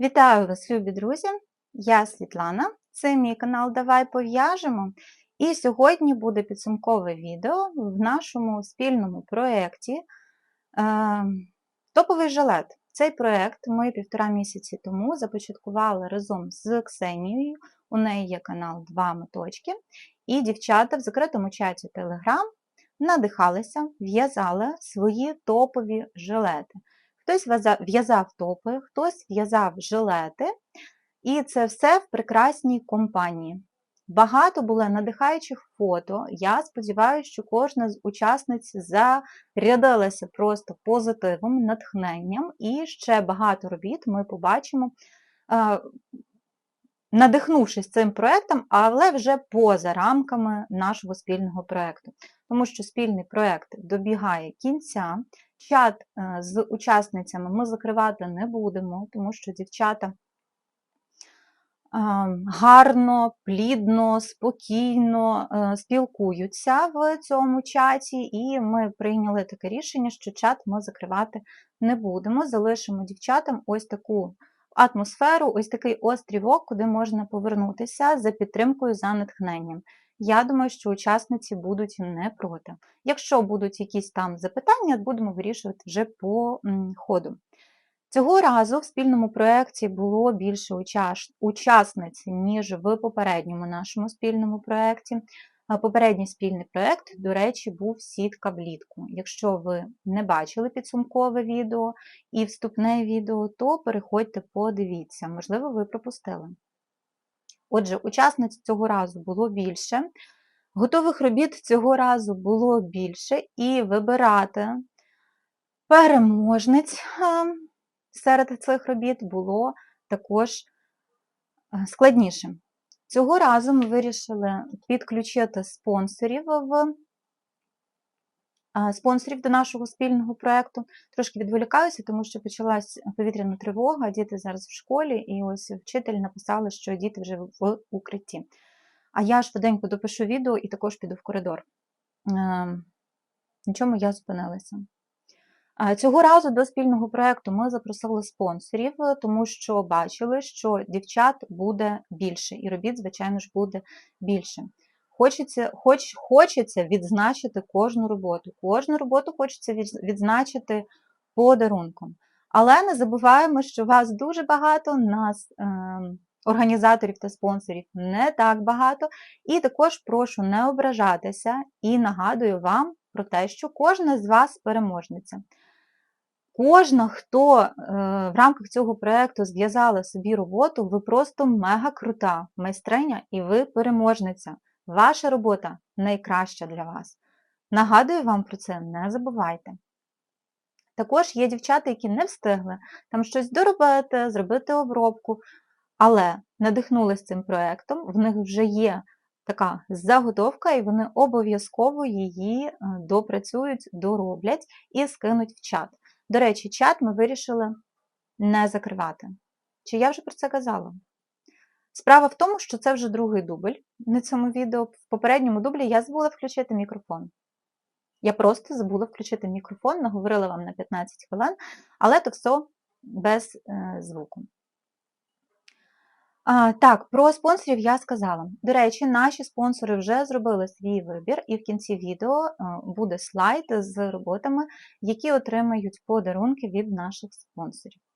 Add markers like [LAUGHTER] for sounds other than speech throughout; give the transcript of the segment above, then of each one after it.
Вітаю вас, любі друзі! Я Світлана, це мій канал Давай пов'яжемо. І сьогодні буде підсумкове відео в нашому спільному проєкті е, Топовий жилет. Цей проєкт ми півтора місяці тому започаткували разом з Ксенією. У неї є канал Два Моточки. І дівчата в закритому чаті Telegram надихалися, в'язали свої топові жилети. Хтось в'язав топи, хтось в'язав жилети, і це все в прекрасній компанії. Багато було надихаючих фото. Я сподіваюся, що кожна з учасниць зарядилася просто позитивом, натхненням, і ще багато робіт ми побачимо, надихнувшись цим проєктом, але вже поза рамками нашого спільного проєкту. Тому що спільний проєкт добігає кінця. Чат е, з учасницями ми закривати не будемо, тому що дівчата е, гарно, плідно, спокійно е, спілкуються в цьому чаті, і ми прийняли таке рішення, що чат ми закривати не будемо. Залишимо дівчатам ось таку атмосферу, ось такий острівок, куди можна повернутися за підтримкою, за натхненням. Я думаю, що учасниці будуть не проти. Якщо будуть якісь там запитання, будемо вирішувати вже по ходу. Цього разу в спільному проєкті було більше учасниць, ніж в попередньому нашому спільному проєкті. Попередній спільний проєкт, до речі, був сітка влітку. Якщо ви не бачили підсумкове відео і вступне відео, то переходьте, подивіться, можливо, ви пропустили. Отже, учасниць цього разу було більше, готових робіт цього разу було більше, і вибирати переможниць серед цих робіт було також складнішим. Цього разу ми вирішили підключити спонсорів в спонсорів до нашого спільного проєкту. Трошки відволікаюся, тому що почалась повітряна тривога, діти зараз в школі, і ось вчитель написали, що діти вже в укритті. А я швиденько допишу відео і також піду в коридор. Ем, на чому я зупинилася? Цього разу до спільного проєкту ми запросили спонсорів, тому що бачили, що дівчат буде більше, і робіт, звичайно ж, буде більше. Хочеться хоч, хочеться відзначити кожну роботу. Кожну роботу хочеться відзначити подарунком. Але не забуваємо, що вас дуже багато, нас, е, організаторів та спонсорів, не так багато. І також прошу не ображатися і нагадую вам про те, що кожна з вас переможниця. Кожна, хто е, в рамках цього проєкту зв'язала собі роботу, ви просто мега крута майстриня і ви переможниця. Ваша робота найкраща для вас. Нагадую вам про це, не забувайте. Також є дівчата, які не встигли там щось доробити, зробити обробку, але надихнулися цим проєктом, в них вже є така заготовка, і вони обов'язково її е, допрацюють, дороблять і скинуть в чат. До речі, чат ми вирішили не закривати. Чи я вже про це казала? Справа в тому, що це вже другий дубль на цьому відео. В попередньому дублі я забула включити мікрофон. Я просто забула включити мікрофон, наговорила вам на 15 хвилин, але то все без е, звуку. А, Так, про спонсорів я сказала. До речі, наші спонсори вже зробили свій вибір, і в кінці відео е, буде слайд з роботами, які отримають подарунки від наших спонсорів.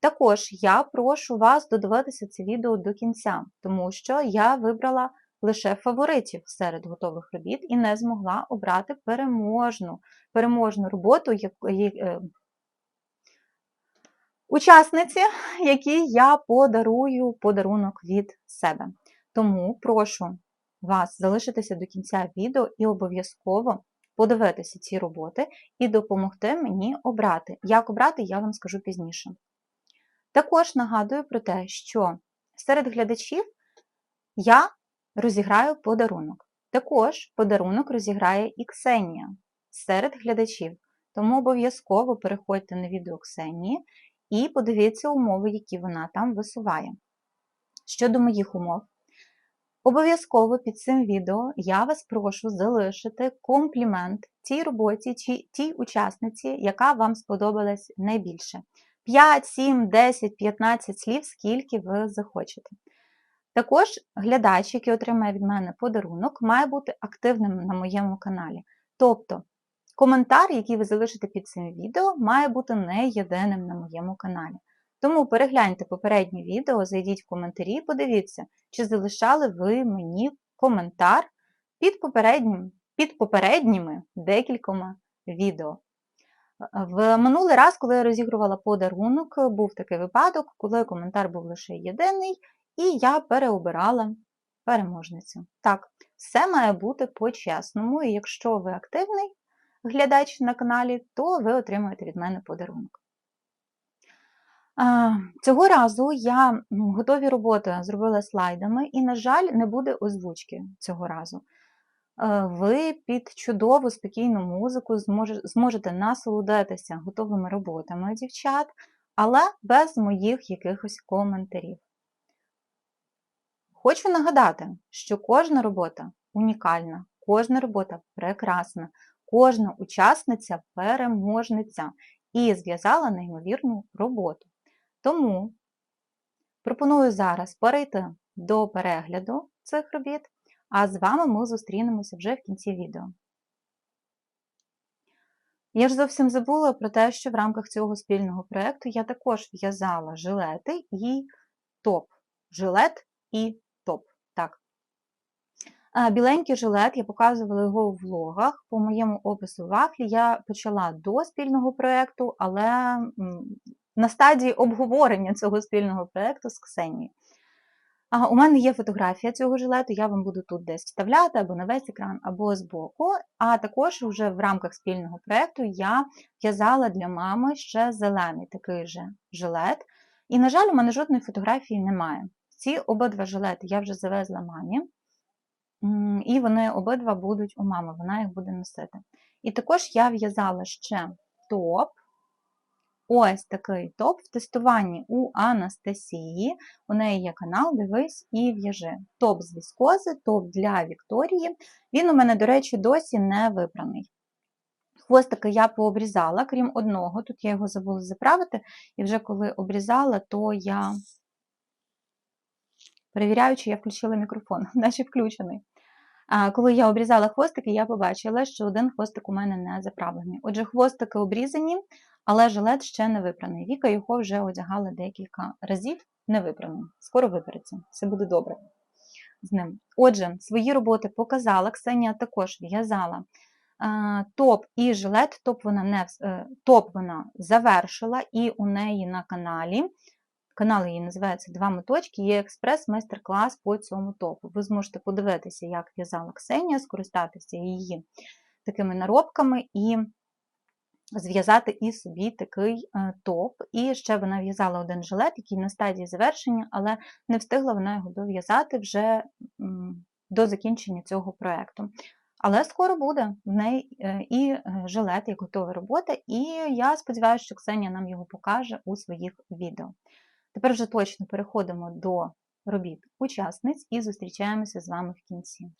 Також я прошу вас додивитися це відео до кінця, тому що я вибрала лише фаворитів серед готових робіт і не змогла обрати переможну переможну роботу е, учасниці, якій я подарую подарунок від себе. Тому прошу вас залишитися до кінця відео і обов'язково подивитися ці роботи і допомогти мені обрати. Як обрати, я вам скажу пізніше. Також нагадую про те, що серед глядачів я розіграю подарунок. Також подарунок розіграє і Ксенія серед глядачів. Тому обов'язково переходьте на відео Ксенії і подивіться умови, які вона там висуває. Щодо моїх умов, обов'язково під цим відео я вас прошу залишити комплімент тій роботі чи тій учасниці, яка вам сподобалась найбільше. 5, 7, 10, 15 слів, скільки ви захочете. Також глядач, який отримає від мене подарунок, має бути активним на моєму каналі. Тобто коментар, який ви залишите під цим відео, має бути не єдиним на моєму каналі. Тому перегляньте попереднє відео, зайдіть в коментарі і подивіться, чи залишали ви мені коментар під попереднім, під попередніми декількома відео. В минулий раз, коли я розігрувала подарунок, був такий випадок, коли коментар був лише єдиний, і я переобирала переможницю. Так, все має бути по-чесному, і якщо ви активний глядач на каналі, то ви отримаєте від мене подарунок. Цього разу я готові роботи зробила слайдами, і, на жаль, не буде озвучки цього разу. Е, ви під чудову спокійну музику зможете насолодитися готовими роботами дівчат, але без моїх якихось коментарів. Хочу нагадати, що кожна робота унікальна, кожна робота прекрасна, кожна учасниця переможниця і зв'язала неймовірну роботу. Тому пропоную зараз перейти до перегляду цих робіт, а з вами ми зустрінемося вже в кінці відео. Я ж зовсім забула про те, що в рамках цього спільного проєкту я також в'язала жилети і топ. Жилет і топ. Так. Біленький жилет, я показувала його в влогах. По моєму опису вафлі я почала до спільного проєкту, але на стадії обговорення цього спільного проєкту з Ксенією. А У мене є фотографія цього жилету, я вам буду тут десь вставляти або на весь екран, або збоку. А також вже в рамках спільного проєкту я в'язала для мами ще зелений такий же жилет. І, на жаль, у мене жодної фотографії немає. Ці обидва жилети я вже завезла мамі, і вони обидва будуть у мами, вона їх буде носити. І також я в'язала ще топ. Ось такий топ в тестуванні у Анастасії. У неї є канал, дивись і в'яжи. Топ з віскози, топ для Вікторії. Він у мене, до речі, досі не випраний. Хвостики я пообрізала, крім одного. Тут я його забула заправити, і вже коли обрізала, то я перевіряю, чи я включила мікрофон, [LAUGHS] наче включений. Коли я обрізала хвостики, я побачила, що один хвостик у мене не заправлений. Отже, хвостики обрізані, але жилет ще не випраний. Віка його вже одягала декілька разів, не випраний. Скоро випереться, все буде добре з ним. Отже, свої роботи показала. Ксенія також в'язала топ і жилет, топ вона не е, топ вона завершила, і у неї на каналі. Канал її називається Два моточки, є експрес-майстер-клас по цьому топу. Ви зможете подивитися, як в'язала Ксенія, скористатися її такими наробками і зв'язати і собі такий е, топ. І ще вона в'язала один жилет, який на стадії завершення, але не встигла вона його дов'язати вже до закінчення цього проєкту. Але скоро буде в неї е, і е, жилет, як готова робота, і я сподіваюся, що Ксенія нам його покаже у своїх відео. Тепер вже точно переходимо до робіт учасниць і зустрічаємося з вами в кінці.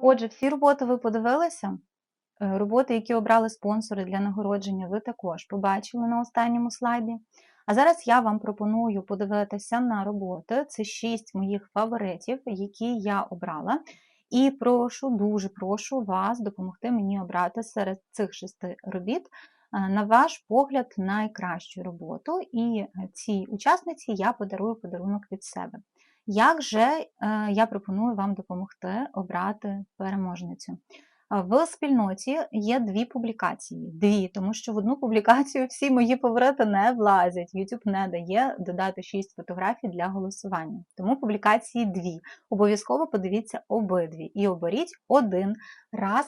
Отже, всі роботи ви подивилися. Е, Роботи, які обрали спонсори для нагородження, ви також побачили на останньому слайді. А зараз я вам пропоную подивитися на роботи. Це шість моїх фаворитів, які я обрала. І прошу, дуже прошу вас допомогти мені обрати серед цих шести робіт, е, на ваш погляд, найкращу роботу. І цій учасниці я подарую подарунок від себе. Як же е, я пропоную вам допомогти обрати переможницю? В спільноті є дві публікації. Дві, тому що в одну публікацію всі мої фаворити не влазять. YouTube не дає додати 6 фотографій для голосування. Тому публікації дві. Обов'язково подивіться обидві і оберіть один раз.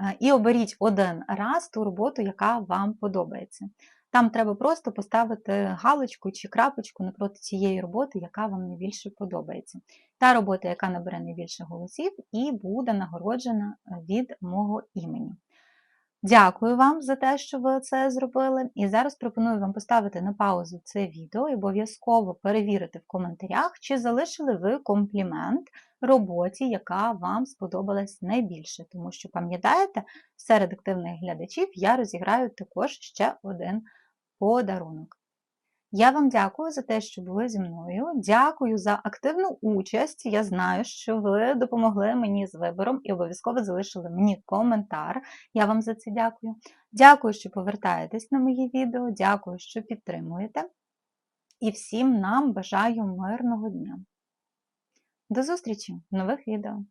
е, І оберіть один раз ту роботу, яка вам подобається. Там треба просто поставити галочку чи крапочку напроти цієї роботи, яка вам найбільше подобається. Та робота, яка набере найбільше голосів, і буде нагороджена від мого імені. Дякую вам за те, що ви це зробили. І зараз пропоную вам поставити на паузу це відео і обов'язково перевірити в коментарях, чи залишили ви комплімент роботі, яка вам сподобалась найбільше. Тому що, пам'ятаєте, серед активних глядачів я розіграю також ще один подарунок. Я вам дякую за те, що були зі мною. Дякую за активну участь. Я знаю, що ви допомогли мені з вибором і обов'язково залишили мені коментар. Я вам за це дякую. Дякую, що повертаєтесь на мої відео. Дякую, що підтримуєте. І всім нам бажаю мирного дня. До зустрічі в нових відео!